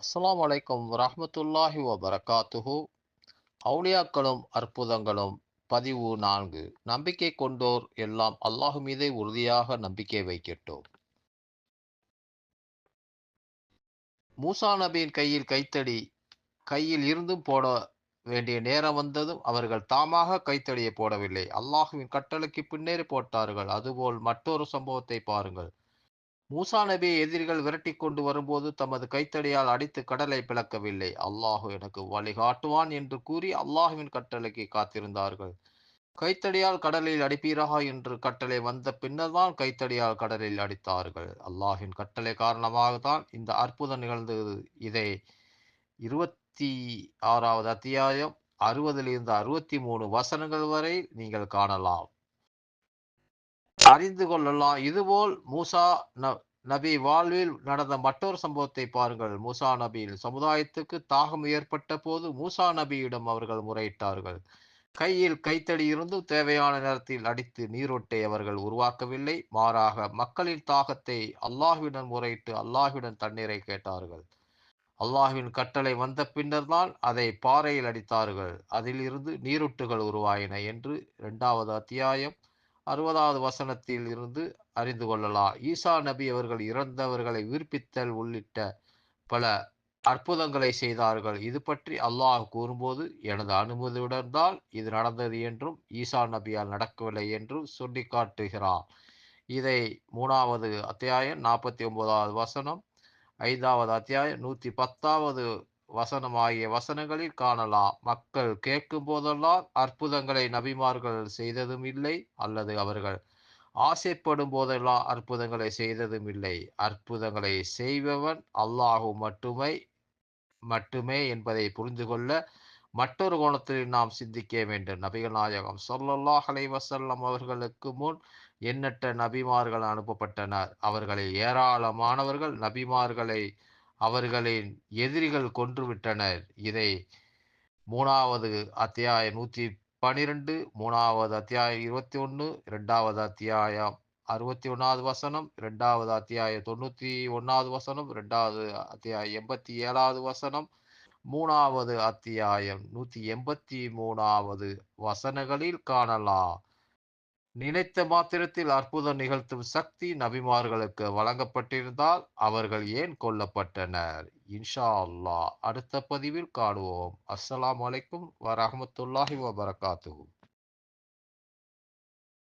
அஸ்லாம் வலைக்கம் வரஹ்மத்துல்லாஹி வபரகாத்துஹு. அவுளியாக்களும் அற்புதங்களும் பதிவு நான்கு. நம்பிக்கை கொண்டோர் எல்லாம் அல்லாஹு மீதே உறுதியாக நம்பிக்கை வைக்கட்டும். மூசா நபியின் கையில் கைத்தடி கையில் இருந்தும் போட வேண்டிய நேரம் வந்ததும் அவர்கள் தாமாக கைத்தடியை போடவில்லை. அல்லாஹுவின் கட்டளைக்கு பின்னேறி போட்டார்கள். அதுபோல் மற்றொரு சம்பவத்தை பாருங்கள். மூசா நபியை எதிரிகள் விரட்டி கொண்டு வரும்போது தமது கைத்தடியால் அடித்து கடலை பிளக்கவில்லை. அல்லாஹு எனக்கு வழிகாட்டுவான் என்று கூறி அல்லாஹுவின் கட்டளைக்கு காத்திருந்தார்கள். கைத்தடியால் கடலில் அடிப்பீராக என்று கட்டளை வந்த பின்னர்தான் கைத்தடியால் கடலில் அடித்தார்கள். அல்லாஹின் கட்டளை காரணமாக தான் இந்த அற்புதம் நிகழ்ந்தது. இதை இருபத்தி ஆறாவது அத்தியாயம் அறுபதிலிருந்து அறுபத்தி மூணு வசனங்கள் வரை நீங்கள் காணலாம். அறிந்து கொள்ளலாம். இதுபோல் மூசா நபி வாழ்வில் நடந்த மற்றொரு சம்பவத்தை பாருங்கள். மூசா நபியில் சமுதாயத்துக்கு தாகம் ஏற்பட்ட போது மூசா நபியிடம் அவர்கள் முறையிட்டார்கள். கையில் கைத்தடி இருந்து தேவையான நேரத்தில் அடித்து நீரோட்டை அவர்கள் உருவாக்கவில்லை. மாறாக மக்களின் தாகத்தை அல்லாஹுவிடம் முறையிட்டு அல்லாஹுவிடம் தண்ணீரை கேட்டார்கள். அல்லாஹுவின் கட்டளை வந்த பின்னர் தான் அதை பாறையில் அடித்தார்கள். அதிலிருந்து நீரூட்டுகள் உருவாயின என்று இரண்டாவது அத்தியாயம் அறுபதாவது வசனத்தில் இருந்து அறிந்து கொள்ளலாம். ஈசா நபி அவர்கள் இறந்தவர்களை உயிர்ப்பித்தல் உள்ளிட்ட பல அற்புதங்களை செய்தார்கள். இது பற்றி அல்லாஹ் கூறும்போது எனது அனுமதியுடன் தான் இது நடந்தது என்றும் ஈசா நபியால் நடக்கவில்லை என்றும் சொல்லி காட்டுகிறார் இதை மூணாவது அத்தியாயம் நாற்பத்தி ஒன்பதாவது வசனம் ஐந்தாவது அத்தியாயம் நூற்றி பத்தாவது வசனமாகிய வசனங்களில் காணலாம். மக்கள் கேட்கும் போதெல்லாம் அற்புதங்களை நபிமார்கள் செய்ததும் இல்லை அல்லது அவர்கள் ஆசைப்படும் போதெல்லாம் அற்புதங்களை செய்ததும் இல்லை. அற்புதங்களை செய்பவன் அல்லாஹு மட்டுமே மட்டுமே என்பதை புரிந்து கொள்ள மற்றொரு கோணத்தில் நாம் சிந்திக்க வேண்டும். நபிகள் நாயகம் சொல்லல்லாஹ் அலைவசல்லம் அவர்களுக்கு முன் எண்ணற்ற நபிமார்கள் அனுப்பப்பட்டனர். அவர்களில் ஏராளமானவர்கள் நபிமார்களை அவர்களின் எதிரிகள் கொன்றுவிட்டனர். இதை மூணாவது அத்தியாயம் நூற்றி பனிரெண்டு மூணாவது அத்தியாயம் இருபத்தி ஒன்று இரண்டாவது அத்தியாயம் அறுபத்தி ஒன்றாவது வசனம் ரெண்டாவது அத்தியாயம் தொண்ணூற்றி ஒன்றாவது வசனம் ரெண்டாவது அத்தியாயம் எண்பத்தி ஏழாவது வசனம் மூணாவது அத்தியாயம் நூற்றி எண்பத்தி மூணாவது வசனங்களில் காணலாம். நினைத்த மாத்திரத்தில் அற்புதம் நிகழ்த்தும் சக்தி நபிமார்களுக்கு வழங்கப்பட்டிருந்தால் அவர்கள் ஏன் கொல்லப்பட்டனர்? இன்ஷா அல்லா அடுத்த பதிவில் காணுவோம். அஸ்ஸலாம் வலைக்கும் வரமத்துல்லாஹி வபரகாத்து